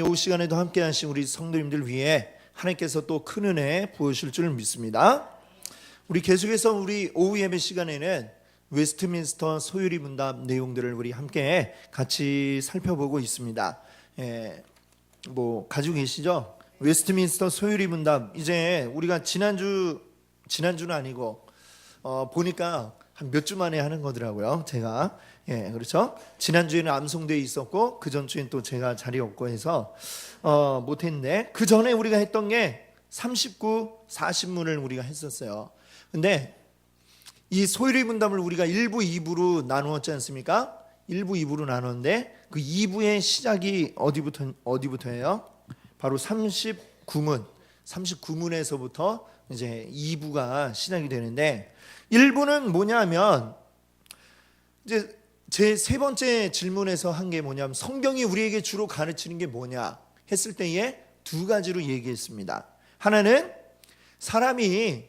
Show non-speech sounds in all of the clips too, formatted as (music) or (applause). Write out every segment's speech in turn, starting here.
이 시간에도 함께 하신 우리 성도님들 위해 하나님께서 또 큰 은혜 부으실 줄 믿습니다. 우리 계속해서 우리 오후 예배 시간에는 웨스트민스터 소유리 문답 내용들을 우리 함께 같이 살펴보고 있습니다. 예, 뭐 가지고 계시죠? 웨스트민스터 소유리 문답 이제 우리가 지난주 지난주는 아니고 어, 보니까 한 몇 주 만에 하는 거더라고요. 제가 예 그렇죠. 지난주에는 암송대에 있었고 그 전주엔 또 제가 자리 없고 해서 어, 못했는데 그 전에 우리가 했던 게 39, 40문을 우리가 했었어요. 근데 이 소유리 분담을 우리가 1부, 2부로 나누었지 않습니까? 1부, 2부로 나눴는데 그 2부의 시작이 어디부터 어디부터예요? 바로 39문. 39문에서부터 이제 2부가 시작이 되는데 1부는 뭐냐면 이제 제 세 번째 질문에서 한 게 뭐냐면 성경이 우리에게 주로 가르치는 게 뭐냐 했을 때에 두 가지로 얘기했습니다. 하나는 사람이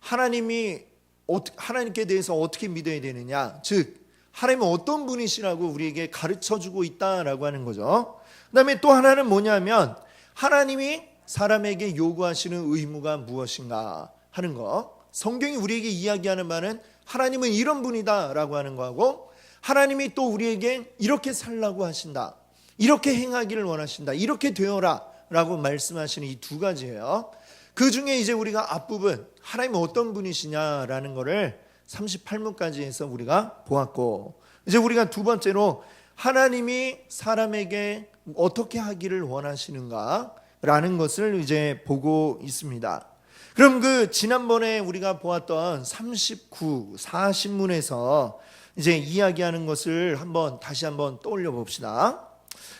하나님이 어떻게- 하나님께 대해서 어떻게 믿어야 되느냐, 즉 하나님은 어떤 분이시라고 우리에게 가르쳐 주고 있다라고 하는 거죠. 그다음에 또 하나는 뭐냐면 하나님이 사람에게 요구하시는 의무가 무엇인가 하는 거. 성경이 우리에게 이야기하는 바는 하나님은 이런 분이다라고 하는 거하고 하나님이 또 우리에게 이렇게 살라고 하신다. 이렇게 행하기를 원하신다. 이렇게 되어라 라고 말씀하시는 이 두 가지예요. 그 중에 이제 우리가 앞부분 하나님은 어떤 분이시냐라는 거를 38문까지 해서 우리가 보았고 이제 우리가 두 번째로 하나님이 사람에게 어떻게 하기를 원하시는가라는 것을 이제 보고 있습니다. 그럼 그 지난번에 우리가 보았던 39, 40문에서 이제 이야기하는 것을 한번 다시 한번 떠올려 봅시다.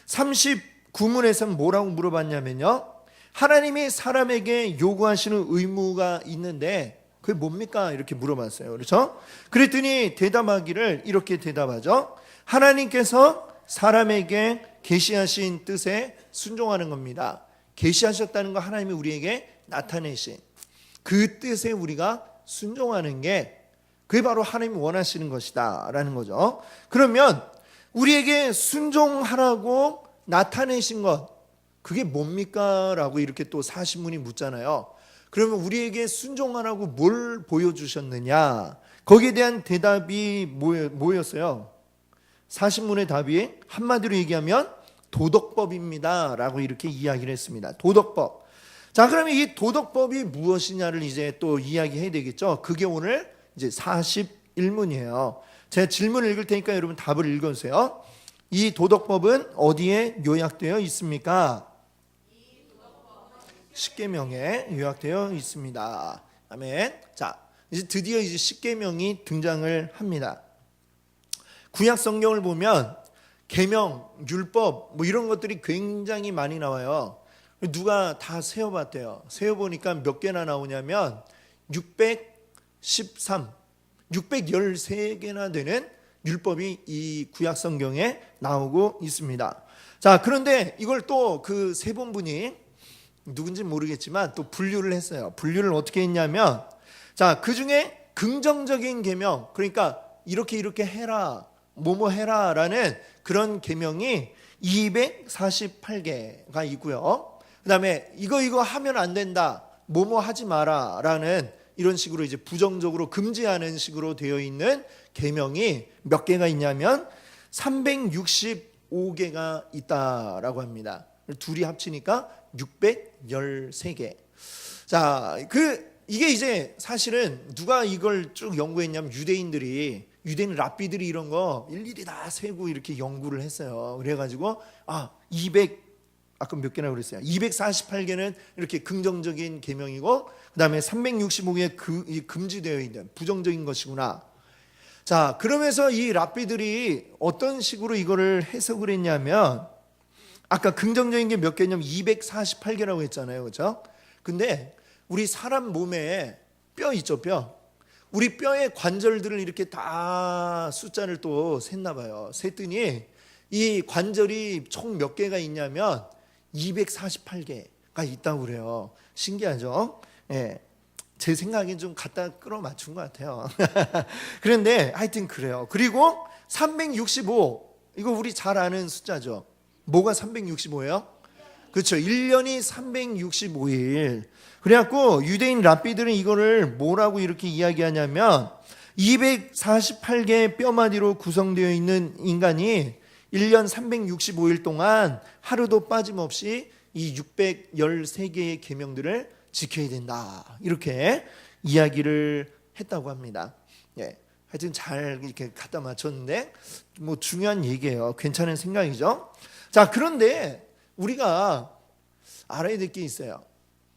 39문에서는 뭐라고 물어봤냐면요. 하나님이 사람에게 요구하시는 의무가 있는데 그게 뭡니까? 이렇게 물어봤어요. 그렇죠? 그랬더니 대답하기를 이렇게 대답하죠. 하나님께서 사람에게 계시하신 뜻에 순종하는 겁니다. 계시하셨다는 거 하나님이 우리에게 나타내신 그 뜻에 우리가 순종하는 게 그게 바로 하나님이 원하시는 것이다라는 거죠. 그러면 우리에게 순종하라고 나타내신 것 그게 뭡니까? 라고 이렇게 또 사신문이 묻잖아요. 그러면 우리에게 순종하라고 뭘 보여주셨느냐? 거기에 대한 대답이 뭐였- 뭐였어요? 사신문의 답이 한마디로 얘기하면 도덕법입니다. 라고 이렇게 이야기를 했습니다. 도덕법. 자, 그러면 이 도덕법이 무엇이냐를 이제 또 이야기해야 되겠죠. 그게 오늘 이제 41문이에요. 제가 질문을 읽을 테니까 여러분 답을 읽어주세요. 이 도덕법은 어디에 요약되어 있습니까? 십계명에 요약되어 있습니다. 아멘. 자, 이제 드디어 이제 십계명이 등장을 합니다. 구약 성경을 보면 계명, 율법 뭐 이런 것들이 굉장히 많이 나와요. 누가 다 세어 봤대요. 세어 보니까 몇 개나 나오냐면 613 613개나 되는 율법이 이 구약 성경에 나오고 있습니다. 자, 그런데 이걸 또 그세번 분이 누군지 모르겠지만 또 분류를 했어요. 분류를 어떻게 했냐면 자, 그 중에 긍정적인 계명, 그러니까 이렇게 이렇게 해라, 뭐뭐 해라라는 그런 계명이 248개가 있고요. 그다음에 이거 이거 하면 안 된다, 뭐뭐 하지 마라라는 이런 식으로 이제 부정적으로 금지하는 식으로 되어 있는 계명이 몇 개가 있냐면 365개가 있다라고 합니다. 둘이 합치니까 613개. 자, 그 이게 이제 사실은 누가 이걸 쭉 연구했냐면 유대인들이 유대인 랍비들이 이런 거 일일이 다 세고 이렇게 연구를 했어요. 그래가지고 아 200 아까 몇 개나 그랬어요. 248개는 이렇게 긍정적인 계명이고 그다음에 365개 그, 이 금지되어 있는 부정적인 것이구나. 자, 그러면서 이 랍비들이 어떤 식으로 이거를 해석을 했냐면 아까 긍정적인 게 몇 개냐면 248개라고 했잖아요. 그렇죠? 근데 우리 사람 몸에 뼈 있죠, 뼈. 우리 뼈의 관절들을 이렇게 다 숫자를 또 셌나 봐요. 셌더니 이 관절이 총 몇 개가 있냐면 248개가 있다고 그래요. 신기하죠? 예. 제 생각엔 좀 갖다 끌어 맞춘 것 같아요. (laughs) 그런데 하여튼 그래요. 그리고 365 이거 우리 잘 아는 숫자죠. 뭐가 365예요? 그렇죠. 1년이 365일. 그래갖고 유대인 랍비들은 이거를 뭐라고 이렇게 이야기하냐면 248개의 뼈마디로 구성되어 있는 인간이 1년 365일 동안 하루도 빠짐없이 이 613개의 계명들을 지켜야 된다. 이렇게 이야기를 했다고 합니다. 예. 하여튼 잘 이렇게 갖다 맞췄는데 뭐 중요한 얘기예요. 괜찮은 생각이죠. 자, 그런데 우리가 알아야 될 게 있어요.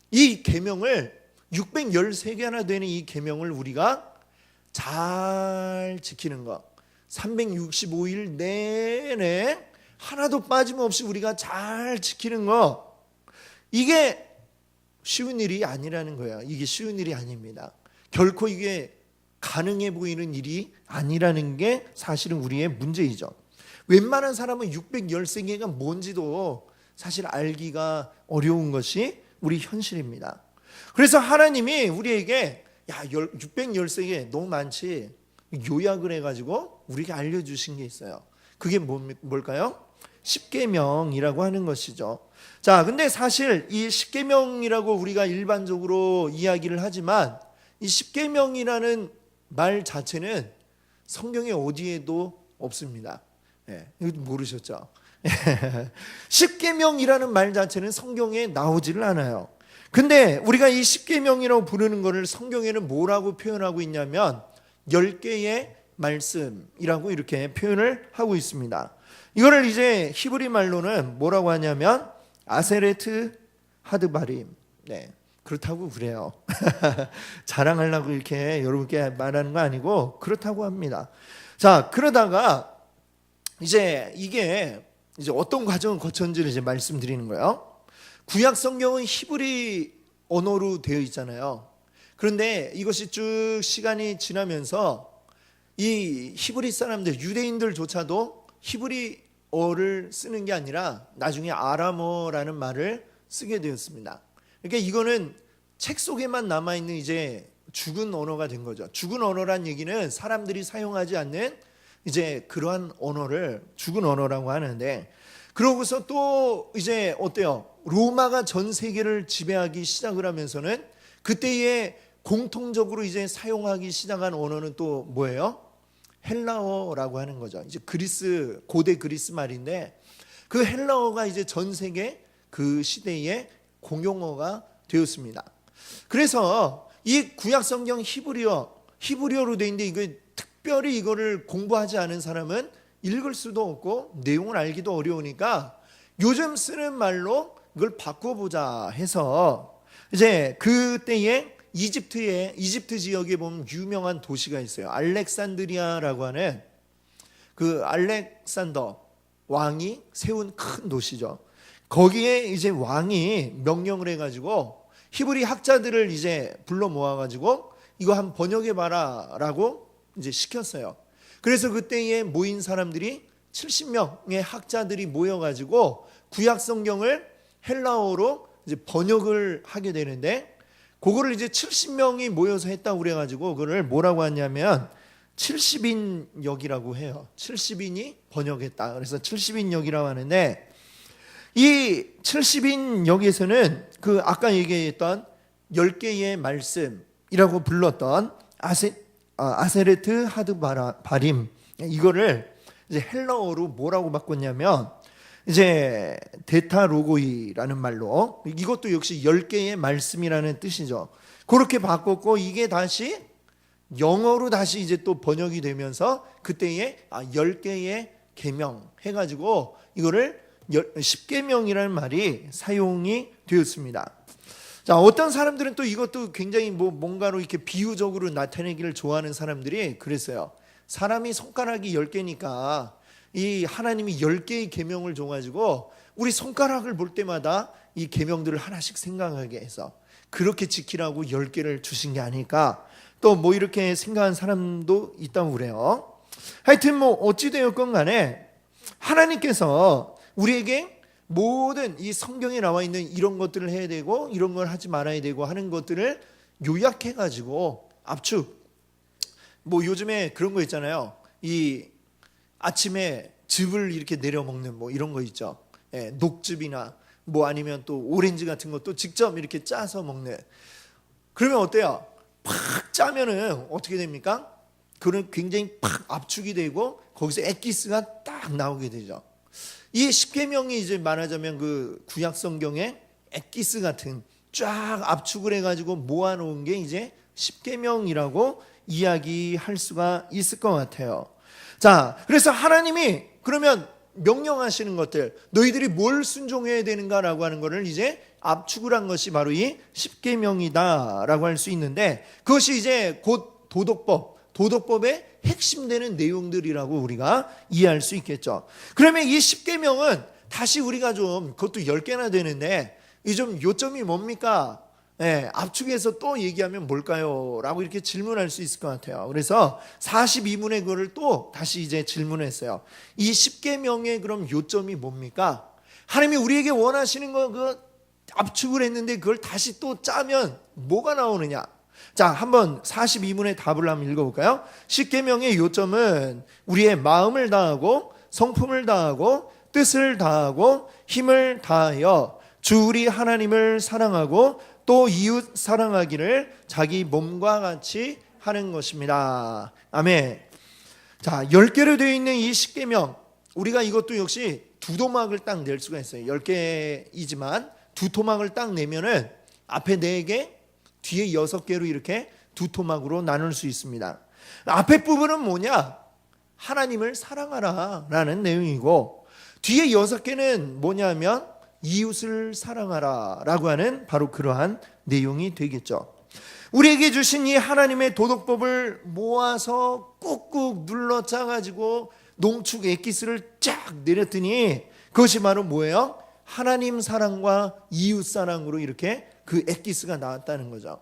이 계명을 613개나 되는 이 계명을 우리가 잘 지키는 것. 365일 내내 하나도 빠짐없이 우리가 잘 지키는 거. 이게 쉬운 일이 아니라는 거예요. 이게 쉬운 일이 아닙니다. 결코 이게 가능해 보이는 일이 아니라는 게 사실은 우리의 문제이죠. 웬만한 사람은 613개가 뭔지도 사실 알기가 어려운 것이 우리 현실입니다. 그래서 하나님이 우리에게 야 613개 너무 많지 요약을 해가지고 우리에게 알려주신 게 있어요. 그게 뭘까요? 십계명이라고 하는 것이죠. 자, 근데 사실 이 십계명이라고 우리가 일반적으로 이야기를 하지만 이 십계명이라는 말 자체는 성경에 어디에도 없습니다. 예, 모르셨죠? (laughs) 십계명이라는 말 자체는 성경에 나오지를 않아요. 근데 우리가 이 십계명이라고 부르는 것을 성경에는 뭐라고 표현하고 있냐면 열 개의 말씀이라고 이렇게 표현을 하고 있습니다. 이거를 이제 히브리 말로는 뭐라고 하냐면 아세레트 하드바림. 네. 그렇다고 그래요. (laughs) 자랑하려고 이렇게 여러분께 말하는 거 아니고 그렇다고 합니다. 자, 그러다가 이제 이게 이제 어떤 과정을 거쳤는지를 이제 말씀드리는 거예요. 구약 성경은 히브리 언어로 되어 있잖아요. 그런데 이것이 쭉 시간이 지나면서 이 히브리 사람들 유대인들조차도 히브리어를 쓰는 게 아니라 나중에 아람어라는 말을 쓰게 되었습니다. 그러니까 이거는 책 속에만 남아 있는 이제 죽은 언어가 된 거죠. 죽은 언어란 얘기는 사람들이 사용하지 않는 이제 그러한 언어를 죽은 언어라고 하는데 그러고서 또 이제 어때요? 로마가 전 세계를 지배하기 시작을 하면서는 그때에 공통적으로 이제 사용하기 시작한 언어는 또 뭐예요? 헬라어라고 하는 거죠. 이제 그리스 고대 그리스 말인데 그 헬라어가 이제 전 세계 그 시대의 공용어가 되었습니다. 그래서 이 구약 성경 히브리어 히브리어로 돼 있는데 이거 특별히 이거를 공부하지 않은 사람은 읽을 수도 없고 내용을 알기도 어려우니까 요즘 쓰는 말로 이걸 바꿔보자 해서 이제 그때에 이집트에 이집트 지역에 보면 유명한 도시가 있어요. 알렉산드리아라고 하는 그 알렉산더 왕이 세운 큰 도시죠. 거기에 이제 왕이 명령을 해가지고 히브리 학자들을 이제 불러 모아가지고 이거 한 번역해 봐라라고 이제 시켰어요. 그래서 그때에 모인 사람들이 70명의 학자들이 모여가지고 구약 성경을 헬라어로 이제 번역을 하게 되는데 그거를 이제 70명이 모여서 했다고 그래가지고 그거를 뭐라고 하냐면 70인 역이라고 해요. 70인이 번역했다. 그래서 70인 역이라고 하는데 이 70인 역에서는 그 아까 얘기했던 10개의 말씀이라고 불렀던 아세, 아, 세레트 하드바라 바림 이거를 이제 헬라어로 뭐라고 바꿨냐면 이제 데타로고이라는 말로 이것도 역시 10개의 말씀이라는 뜻이죠. 그렇게 바꿨고 이게 다시 영어로 다시 이제 또 번역이 되면서 그때에 아 10개의 계명 해 가지고 이거를 10계명이라는 말이 사용이 되었습니다. 자, 어떤 사람들은 또 이것도 굉장히 뭐 뭔가로 이렇게 비유적으로 나타내기를 좋아하는 사람들이 그랬어요. 사람이 손가락이 10개니까 이 하나님이 10개의 계명을 줘 가지고 우리 손가락을 볼 때마다 이 계명들을 하나씩 생각하게 해서 그렇게 지키라고 10개를 주신 게 아닐까 또 뭐 이렇게 생각한 사람도 있다고 그래요. 하여튼 뭐 어찌 되었건 간에 하나님께서 우리에게 모든 이 성경에 나와 있는 이런 것들을 해야 되고 이런 걸 하지 말아야 되고 하는 것들을 요약해 가지고 압축 뭐 요즘에 그런 거 있잖아요. 이 아침에 즙을 이렇게 내려 먹는 뭐 이런 거 있죠. 예, 녹즙이나 뭐 아니면 또 오렌지 같은 것도 직접 이렇게 짜서 먹는. 그러면 어때요? 팍 짜면은 어떻게 됩니까? 그는 굉장히 팍 압축이 되고 거기서 액기스가 딱 나오게 되죠. 이 십계명이 이제 말하자면 그 구약 성경에 액기스 같은 쫙 압축을 해가지고 모아놓은 게 이제 십계명이라고 이야기할 수가 있을 것 같아요. 자, 그래서 하나님이 그러면 명령하시는 것들 너희들이 뭘 순종해야 되는가라고 하는 것을 이제 압축을 한 것이 바로 이 십계명이다라고 할 수 있는데 그것이 이제 곧 도덕법 도덕법의 핵심되는 내용들이라고 우리가 이해할 수 있겠죠. 그러면 이 십계명은 다시 우리가 좀 그것도 10개나 되는데 이 좀 요점이 뭡니까? 예, 압축해서 또 얘기하면 뭘까요? 라고 이렇게 질문할 수 있을 것 같아요. 그래서 42문의 글을 또 다시 이제 질문했어요. 이 10계명의 그럼 요점이 뭡니까? 하나님이 우리에게 원하시는 거 그 압축을 했는데 그걸 다시 또 짜면 뭐가 나오느냐? 자, 한번 42문의 답을 한번 읽어볼까요? 10계명의 요점은 우리의 마음을 다하고 성품을 다하고 뜻을 다하고 힘을 다하여 주 우리 하나님을 사랑하고 또 이웃 사랑하기를 자기 몸과 같이 하는 것입니다. 아멘. 자, 10개로 되어 있는 이 10계명 우리가 이것도 역시 두 토막을 딱 낼 수가 있어요. 10개이지만 두 토막을 딱 내면은 앞에 4개, 뒤에 6개로 이렇게 두 토막으로 나눌 수 있습니다. 앞에 부분은 뭐냐? 하나님을 사랑하라 라는 내용이고 뒤에 여섯 개는 뭐냐면 이웃을 사랑하라라고 하는 바로 그러한 내용이 되겠죠. 우리에게 주신 이 하나님의 도덕법을 모아서 꾹꾹 눌러 짜가지고 농축 엑기스를 쫙 내렸더니 그것이 바로 뭐예요? 하나님 사랑과 이웃 사랑으로 이렇게 그 엑기스가 나왔다는 거죠.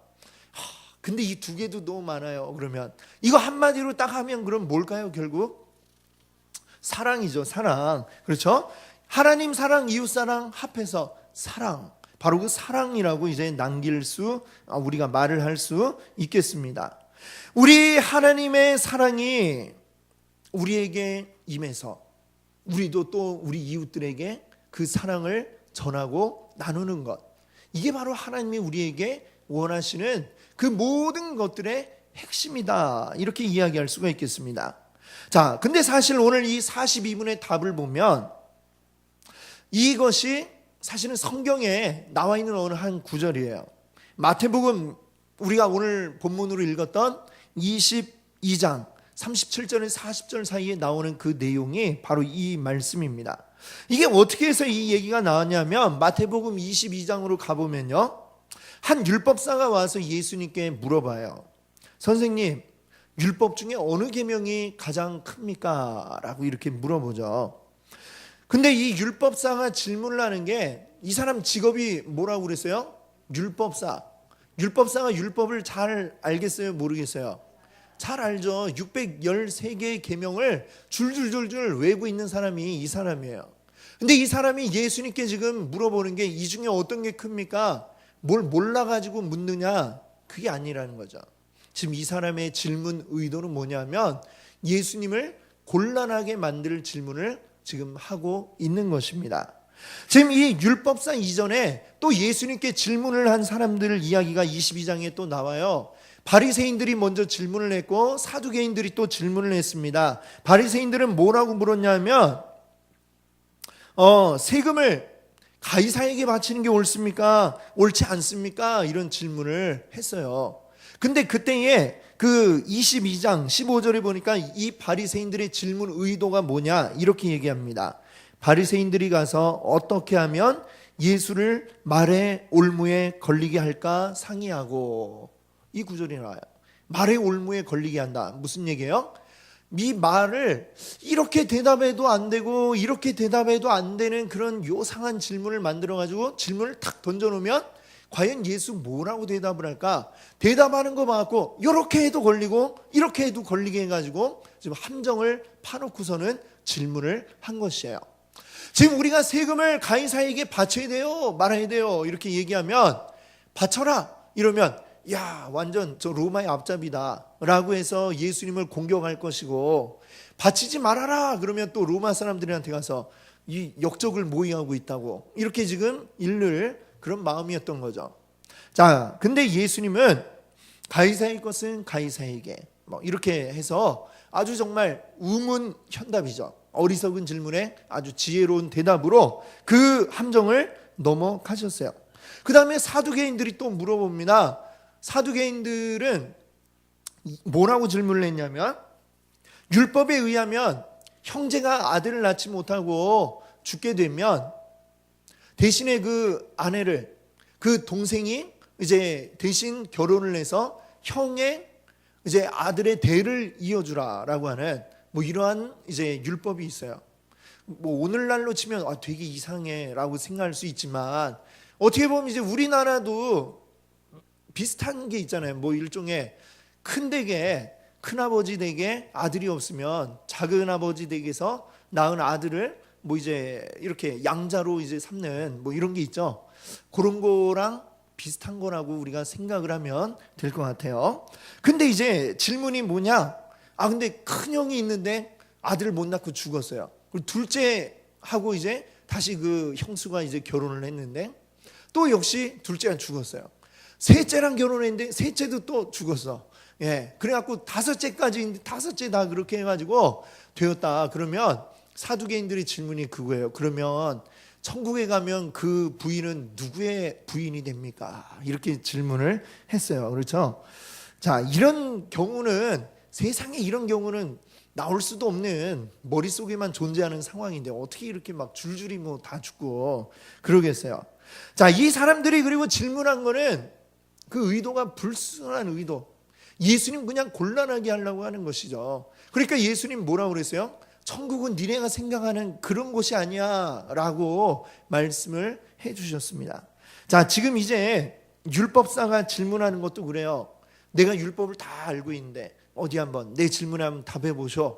하, 근데 이 두 개도 너무 많아요. 그러면 이거 한마디로 딱 하면 그럼 뭘까요? 결국 사랑이죠. 사랑. 그렇죠? 하나님 사랑, 이웃 사랑 합해서 사랑. 바로 그 사랑이라고 이제 남길 수 아, 우리가 말을 할 수 있겠습니다. 우리 하나님의 사랑이 우리에게 임해서 우리도 또 우리 이웃들에게 그 사랑을 전하고 나누는 것. 이게 바로 하나님이 우리에게 원하시는 그 모든 것들의 핵심이다. 이렇게 이야기할 수가 있겠습니다. 자, 근데 사실 오늘 이 42분의 답을 보면 이것이 사실은 성경에 나와 있는 어느 한 구절이에요. 마태복음 우리가 오늘 본문으로 읽었던 22장 37절에서 40절 사이에 나오는 그 내용이 바로 이 말씀입니다. 이게 어떻게 해서 이 얘기가 나왔냐면 마태복음 22장으로 가보면요. 한 율법사가 와서 예수님께 물어봐요. 선생님, 율법 중에 어느 계명이 가장 큽니까? 라고 이렇게 물어보죠. 근데 이 율법사가 질문을 하는 게 이 사람 직업이 뭐라고 그랬어요? 율법사. 율법사가 율법을 잘 알겠어요? 모르겠어요? 잘 알죠. 613개의 계명을 줄줄줄줄 외고 있는 사람이 이 사람이에요. 근데 이 사람이 예수님께 지금 물어보는 게 이 중에 어떤 게 큽니까? 뭘 몰라가지고 묻느냐? 그게 아니라는 거죠. 지금 이 사람의 질문 의도는 뭐냐면 예수님을 곤란하게 만들 질문을 지금 하고 있는 것입니다. 지금 이 율법상 이전에 또 예수님께 질문을 한 사람들 이야기가 22장에 또 나와요. 바리새인들이 먼저 질문을 했고 사두개인들이 또 질문을 했습니다. 바리새인들은 뭐라고 물었냐면 어, 세금을 가이사에게 바치는 게 옳습니까? 옳지 않습니까? 이런 질문을 했어요. 근데 그때에 그 22장 15절에 보니까 이 바리새인들의 질문 의도가 뭐냐 이렇게 얘기합니다. 바리새인들이 가서 어떻게 하면 예수를 말의 올무에 걸리게 할까 상의하고 이 구절이 나와요. 말의 올무에 걸리게 한다. 무슨 얘기예요? 이 말을 이렇게 대답해도 안 되고 이렇게 대답해도 안 되는 그런 요상한 질문을 만들어 가지고 질문을 탁 던져 놓으면 과연 예수 뭐라고 대답을 할까? 대답하는 거 봐갖고 이렇게 해도 걸리고 이렇게 해도 걸리게 해가지고 지금 함정을 파놓고서는 질문을 한 것이에요. 지금 우리가 세금을 가이사에게 바쳐야 돼요, 말아야 돼요 이렇게 얘기하면 바쳐라 이러면 야 완전 저 로마의 앞잡이다라고 해서 예수님을 공격할 것이고 바치지 말아라 그러면 또 로마 사람들한테 가서 이 역적을 모의하고 있다고 이렇게 지금 잃을 그런 마음이었던 거죠. 자, 근데 예수님은 가이사의 것은 가이사에게 뭐 이렇게 해서 아주 정말 우문 현답이죠. 어리석은 질문에 아주 지혜로운 대답으로 그 함정을 넘어가셨어요. 그 다음에 사두개인들이 또 물어봅니다. 사두개인들은 뭐라고 질문을 했냐면 율법에 의하면 형제가 아들을 낳지 못하고 죽게 되면 대신에 그 아내를 그 동생이 이제 대신 결혼을 해서 형의 이제 아들의 대를 이어주라라고 하는 뭐 이러한 이제 율법이 있어요. 뭐 오늘날로 치면 아 되게 이상해라고 생각할 수 있지만 어떻게 보면 이제 우리나라도 비슷한 게 있잖아요. 뭐 일종의 큰 댁에 큰 아버지 댁에 아들이 없으면 작은 아버지 댁에서 낳은 아들을 뭐 이제 이렇게 양자로 이제 삼는 뭐 이런 게 있죠. 그런 거랑 비슷한 거라고 우리가 생각을 하면 될 것 같아요. 근데 이제 질문이 뭐냐? 아 근데 큰 형이 있는데 아들을 못 낳고 죽었어요. 그리고 둘째 하고 이제 다시 그 형수가 이제 결혼을 했는데 또 역시 둘째가 죽었어요. 셋째랑 결혼했는데 셋째도 또 죽었어. 예. 그래갖고 다섯째까지 다섯째 다 그렇게 해가지고 되었다. 그러면 사두개인들의 질문이 그거예요. 그러면 천국에 가면 그 부인은 누구의 부인이 됩니까? 이렇게 질문을 했어요. 그렇죠? 자, 이런 경우는 세상에 이런 경우는 나올 수도 없는 머릿속에만 존재하는 상황인데 어떻게 이렇게 막 줄줄이 뭐 다 죽고 그러겠어요. 자, 이 사람들이 그리고 질문한 거는 그 의도가 불순한 의도. 예수님 그냥 곤란하게 하려고 하는 것이죠. 그러니까 예수님 뭐라고 그랬어요? 천국은 니네가 생각하는 그런 곳이 아니야 라고 말씀을 해 주셨습니다. 자, 지금 이제 율법사가 질문하는 것도 그래요. 내가 율법을 다 알고 있는데 어디 한번 내 질문에 한번 답해 보셔.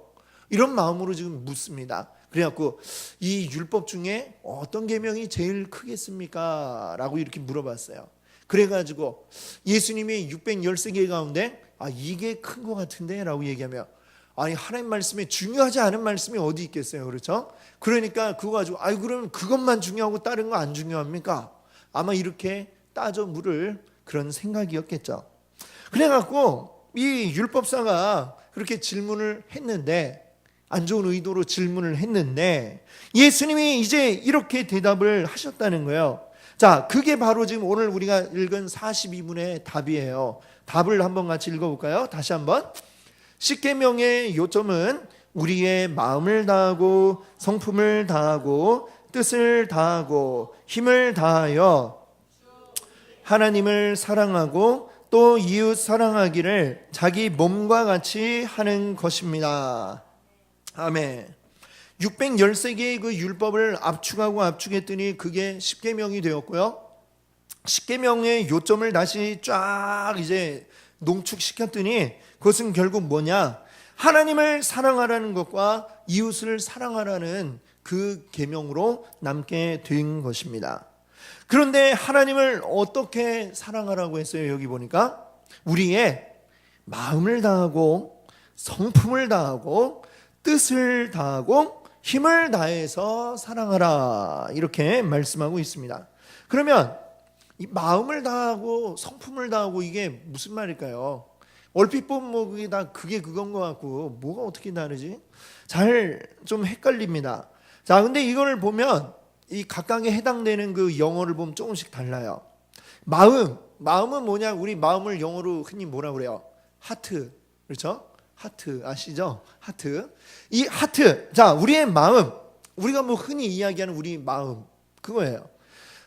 이런 마음으로 지금 묻습니다. 그래갖고 이 율법 중에 어떤 계명이 제일 크겠습니까? 라고 이렇게 물어봤어요. 그래가지고 예수님이 613개 가운데 아 이게 큰 것 같은데 라고 얘기하면 아니 하나님 말씀에 중요하지 않은 말씀이 어디 있겠어요 그렇죠 그러니까 그거 가지고 아이 그러면 그것만 중요하고 다른 거 안 중요합니까 아마 이렇게 따져 물을 그런 생각이었겠죠 그래갖고 이 율법사가 그렇게 질문을 했는데 안 좋은 의도로 질문을 했는데 예수님이 이제 이렇게 대답을 하셨다는 거예요 자, 그게 바로 지금 오늘 우리가 읽은 42분의 답이에요. 답을 한번 같이 읽어볼까요? 다시 한번. 십계명의 요점은 우리의 마음을 다하고 성품을 다하고 뜻을 다하고 힘을 다하여 하나님을 사랑하고 또 이웃 사랑하기를 자기 몸과 같이 하는 것입니다. 아멘. 613개의 그 율법을 압축하고 압축했더니 그게 10계명이 되었고요. 10계명의 요점을 다시 쫙 이제 농축시켰더니 그것은 결국 뭐냐? 하나님을 사랑하라는 것과 이웃을 사랑하라는 그 계명으로 남게 된 것입니다. 그런데 하나님을 어떻게 사랑하라고 했어요? 여기 보니까 우리의 마음을 다하고 성품을 다하고 뜻을 다하고 힘을 다해서 사랑하라 이렇게 말씀하고 있습니다. 그러면 이 마음을 다하고 성품을 다하고 이게 무슨 말일까요? 얼핏 보면 뭐 그게 다 그게 그건 것 같고 뭐가 어떻게 다르지? 잘 좀 헷갈립니다. 자, 근데 이거를 보면 이 각각에 해당되는 그 영어를 보면 조금씩 달라요. 마음, 마음은 뭐냐? 우리 마음을 영어로 흔히 뭐라 그래요? 하트, 그렇죠? 하트 아시죠? 하트. 이 하트. 자, 우리의 마음. 우리가 뭐 흔히 이야기하는 우리 마음. 그거예요.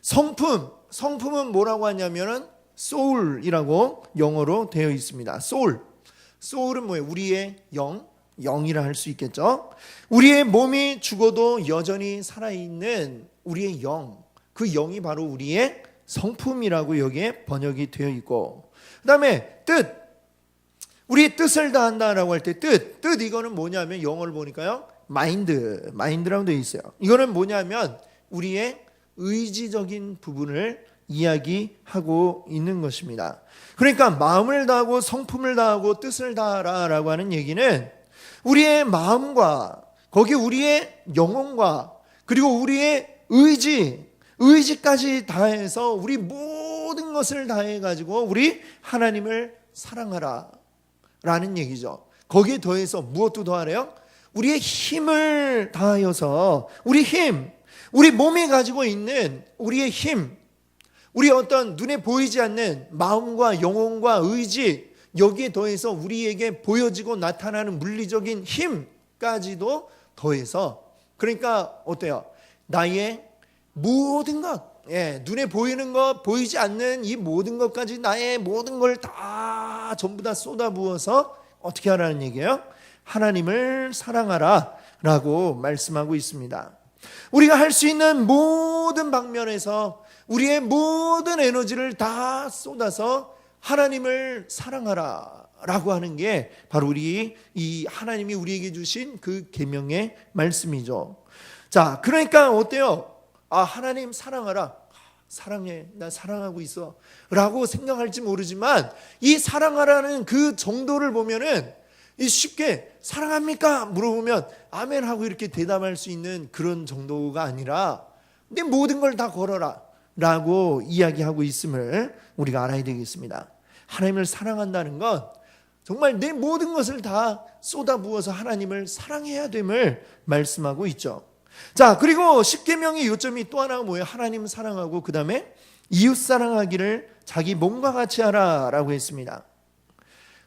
성품. 성품은 뭐라고 하냐면은 soul이라고 영어로 되어 있습니다. soul. soul은 뭐예요? 우리의 영. 영이라 할 수 있겠죠. 우리의 몸이 죽어도 여전히 살아있는 우리의 영. 그 영이 바로 우리의 성품이라고 여기에 번역이 되어 있고. 그 다음에 뜻. 우리 뜻을 다한다라고 할 때 뜻, 뜻 이거는 뭐냐면 영어를 보니까요. 마인드, 마인드라고 되어 있어요. 이거는 뭐냐면 우리의 의지적인 부분을 이야기하고 있는 것입니다. 그러니까 마음을 다하고 성품을 다하고 뜻을 다하라라고 하는 얘기는 우리의 마음과 거기 우리의 영혼과 그리고 우리의 의지, 의지까지 다해서 우리 모든 것을 다해 가지고 우리 하나님을 사랑하라 라는 얘기죠. 거기에 더해서 무엇도 더하래요? 우리의 힘을 다하여서 우리 힘, 우리 몸에 가지고 있는 우리의 힘, 우리 어떤 눈에 보이지 않는 마음과 영혼과 의지 여기에 더해서 우리에게 보여지고 나타나는 물리적인 힘까지도 더해서 그러니까 어때요? 나의 모든 것, 예, 눈에 보이는 것, 보이지 않는 이 모든 것까지 나의 모든 걸 다 전부 다 쏟아부어서 어떻게 하라는 얘기예요? 하나님을 사랑하라 라고 말씀하고 있습니다. 우리가 할 수 있는 모든 방면에서 우리의 모든 에너지를 다 쏟아서 하나님을 사랑하라 라고 하는 게 바로 우리 이 하나님이 우리에게 주신 그 계명의 말씀이죠. 자, 그러니까 어때요? 아, 하나님 사랑하라. 사랑해. 나 사랑하고 있어. 라고 생각할지 모르지만 이 사랑하라는 그 정도를 보면은 이 쉽게 사랑합니까? 물어보면 아멘 하고 이렇게 대답할 수 있는 그런 정도가 아니라 내 모든 걸 다 걸어라. 라고 이야기하고 있음을 우리가 알아야 되겠습니다. 하나님을 사랑한다는 건 정말 내 모든 것을 다 쏟아부어서 하나님을 사랑해야 됨을 말씀하고 있죠. 자, 그리고 십계명의 요점이 또 하나가 뭐예요? 하나님 사랑하고 그다음에 이웃 사랑하기를 자기 몸과 같이 하라라고 했습니다.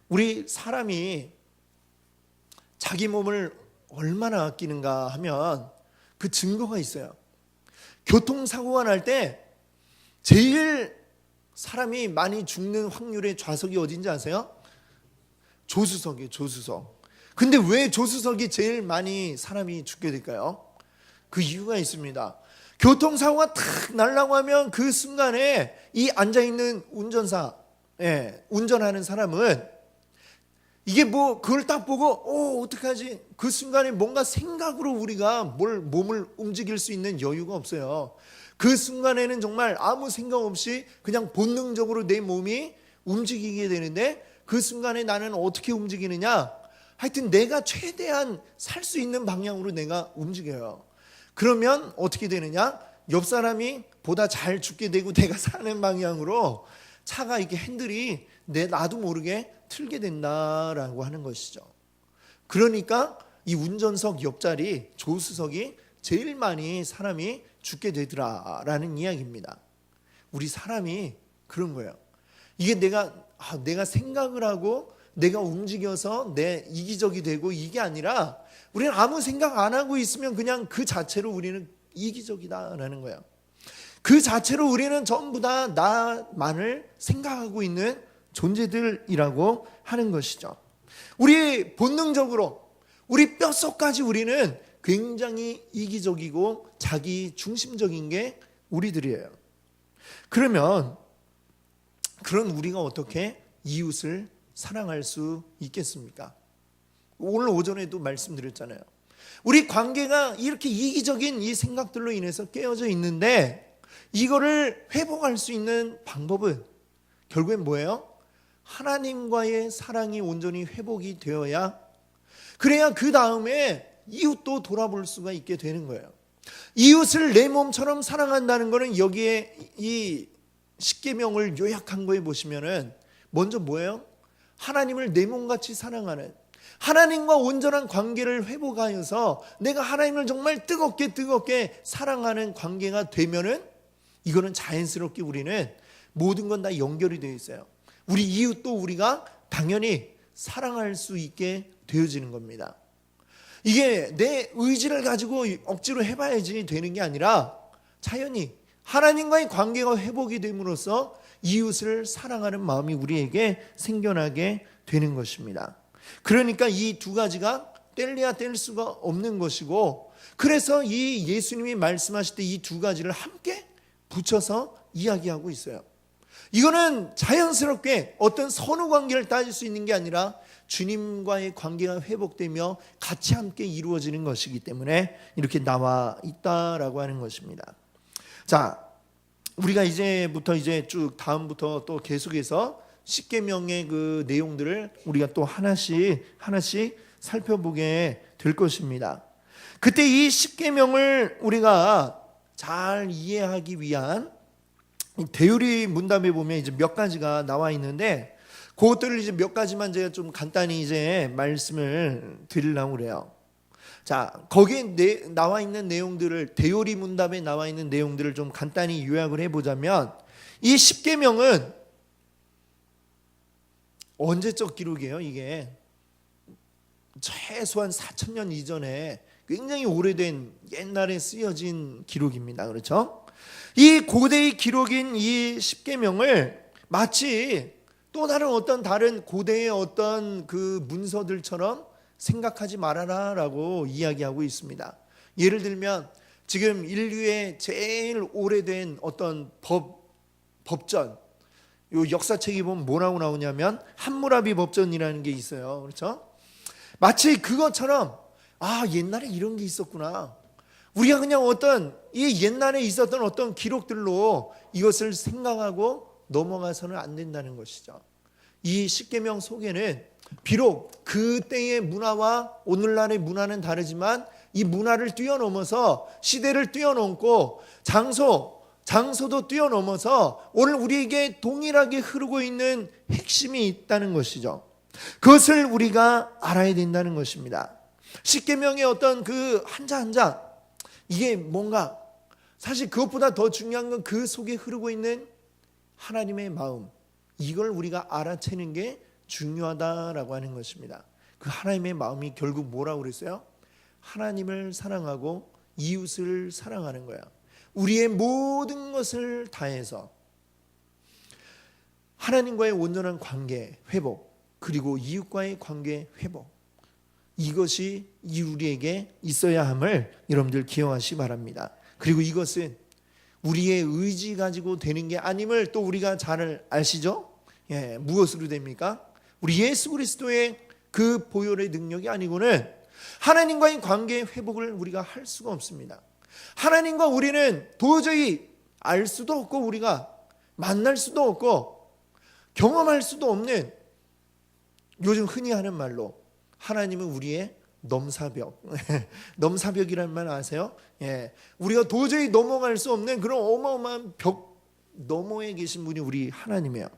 우리 사람이 자기 몸을 얼마나 아끼는가 하면 그 증거가 있어요. 교통사고가 날 때 제일 사람이 많이 죽는 확률의 좌석이 어딘지 아세요? 조수석이에요, 조수석. 근데 왜 조수석이 제일 많이 사람이 죽게 될까요? 그 이유가 있습니다. 교통사고가 탁 날라고 하면 그 순간에 이 앉아있는 운전사, 예, 운전하는 사람은 이게 뭐 그걸 딱 보고 어 어떡하지 그 순간에 뭔가 생각으로 우리가 뭘 몸을 움직일 수 있는 여유가 없어요 그 순간에는 정말 아무 생각 없이 그냥 본능적으로 내 몸이 움직이게 되는데 그 순간에 나는 어떻게 움직이느냐? 하여튼 내가 최대한 살 수 있는 방향으로 내가 움직여요. 그러면 어떻게 되느냐? 옆 사람이 보다 잘 죽게 되고 (laughs) 내가 사는 방향으로 차가 이렇게 핸들이 내 나도 모르게 틀게 된다라고 하는 것이죠. 그러니까 이 운전석 옆자리 조수석이 제일 많이 사람이 죽게 되더라라는 이야기입니다. 우리 사람이 그런 거예요. 이게 내가 아, 내가 생각을 하고 내가 움직여서 내 이기적이 되고 이게 아니라 우리는 아무 생각 안 하고 있으면 그냥 그 자체로 우리는 이기적이다라는 거예요. 그 자체로 우리는 전부 다 나만을 생각하고 있는 존재들이라고 하는 것이죠. 우리 본능적으로 우리 뼛속까지 우리는 굉장히 이기적이고 자기 중심적인 게 우리들이에요. 그러면 그런 우리가 어떻게 이웃을 사랑할 수 있겠습니까? 오늘 오전에도 말씀드렸잖아요. 우리 관계가 이렇게 이기적인 이 생각들로 인해서 깨어져 있는데 이거를 회복할 수 있는 방법은 결국엔 뭐예요? 하나님과의 사랑이 온전히 회복이 되어야 그래야 그 다음에 이웃도 돌아볼 수가 있게 되는 거예요. 이웃을 내 몸처럼 사랑한다는 것은 여기에 이 십계명을 요약한 거에 보시면은 먼저 뭐예요? 하나님을 내 몸같이 사랑하는 하나님과 온전한 관계를 회복하여서 내가 하나님을 정말 뜨겁게 뜨겁게 사랑하는 관계가 되면은 이거는 자연스럽게 우리는 모든 건 다 연결이 되어 있어요. 우리 이웃도 우리가 당연히 사랑할 수 있게 되어지는 겁니다. 이게 내 의지를 가지고 억지로 해봐야지 되는 게 아니라 자연히 하나님과의 관계가 회복이 됨으로써 이웃을 사랑하는 마음이 우리에게 생겨나게 되는 것입니다. 그러니까 이 두 가지가 뗄래야 뗄 수가 없는 것이고 그래서 이 예수님이 말씀하실 때 이 두 가지를 함께 붙여서 이야기하고 있어요. 이거는 자연스럽게 어떤 선후 관계를 따질 수 있는 게 아니라 주님과의 관계가 회복되며 같이 함께 이루어지는 것이기 때문에 이렇게 나와 있다라고 하는 것입니다. 자, 우리가 이제부터 이제 쭉 다음부터 또 계속해서 십계명의 그 내용들을 우리가 또 하나씩 하나씩 살펴보게 될 것입니다. 그때 이 십계명을 우리가 잘 이해하기 위한 이 대유리 문답에 보면 이제 몇 가지가 나와 있는데 그것들을 이제 몇 가지만 제가 좀 간단히 이제 말씀을 드리려고 그래요. 자, 거기에 내, 나와 있는 내용들을 대요리 문답에 나와 있는 내용들을 좀 간단히 요약을 해 보자면 이 십계명은 언제적 기록이에요, 이게? 최소한 4천 년 이전에 굉장히 오래된 옛날에 쓰여진 기록입니다. 그렇죠? 이 고대의 기록인 이 십계명을 마치 또 다른 어떤 다른 고대의 어떤 그 문서들처럼 생각하지 말아라 라고 이야기하고 있습니다. 예를 들면 지금 인류의 제일 오래된 어떤 법 법전 요 역사책이 보면 뭐라고 나오냐면 함무라비 법전이라는 게 있어요. 그렇죠? 마치 그것처럼 아 옛날에 이런 게 있었구나. 우리가 그냥 어떤 이 옛날에 있었던 어떤 기록들로 이것을 생각하고 넘어가서는 안 된다는 것이죠. 이 십계명 속에는 비록 그때의 문화와 오늘날의 문화는 다르지만 이 문화를 뛰어넘어서 시대를 뛰어넘고 장소 장소도 뛰어넘어서 오늘 우리에게 동일하게 흐르고 있는 핵심이 있다는 것이죠. 그것을 우리가 알아야 된다는 것입니다. 십계명의 어떤 그 한자 한자 이게 뭔가 사실 그것보다 더 중요한 건 그 속에 흐르고 있는 하나님의 마음 이걸 우리가 알아채는 게 중요하다라고 하는 것입니다. 그 하나님의 마음이 결국 뭐라고 그랬어요? 하나님을 사랑하고 이웃을 사랑하는 거야. 우리의 모든 것을 다해서 하나님과의 온전한 관계 회복 그리고 이웃과의 관계 회복 이것이 이 우리에게 있어야 함을 여러분들 기억하시 바랍니다. 그리고 이것은 우리의 의지 가지고 되는 게 아님을 또 우리가 잘 아시죠? 예, 무엇으로 됩니까? 우리 예수 그리스도의 그 보혈의 능력이 아니고는 하나님과의 관계 회복을 우리가 할 수가 없습니다. 하나님과 우리는 도저히 알 수도 없고 우리가 만날 수도 없고 경험할 수도 없는 요즘 흔히 하는 말로 하나님은 우리의 넘사벽. (laughs) 넘사벽이라는 말 아세요? 예. 우리가 도저히 넘어갈 수 없는 그런 어마어마한 벽 너머에 계신 분이 우리 하나님이에요.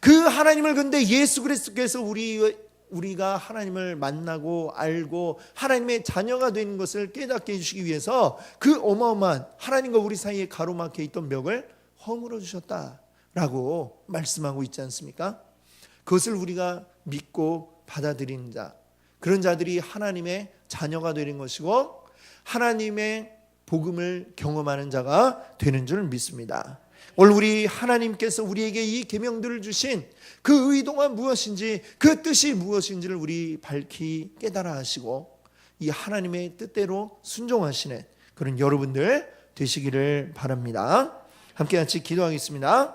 그 하나님을 근데 예수 그리스도께서 우리 우리가 하나님을 만나고 알고 하나님의 자녀가 되는 것을 깨닫게 해주시기 위해서 그 어마어마한 하나님과 우리 사이에 가로막혀 있던 벽을 허물어 주셨다라고 말씀하고 있지 않습니까? 그것을 우리가 믿고 받아들이는 자 그런 자들이 하나님의 자녀가 되는 것이고 하나님의 복음을 경험하는 자가 되는 줄 믿습니다. 오늘 우리 하나님께서 우리에게 이 계명들을 주신 그 의도가 무엇인지 그 뜻이 무엇인지를 우리 밝히 깨달아 하시고 이 하나님의 뜻대로 순종하시는 그런 여러분들 되시기를 바랍니다. 함께 같이 기도하겠습니다.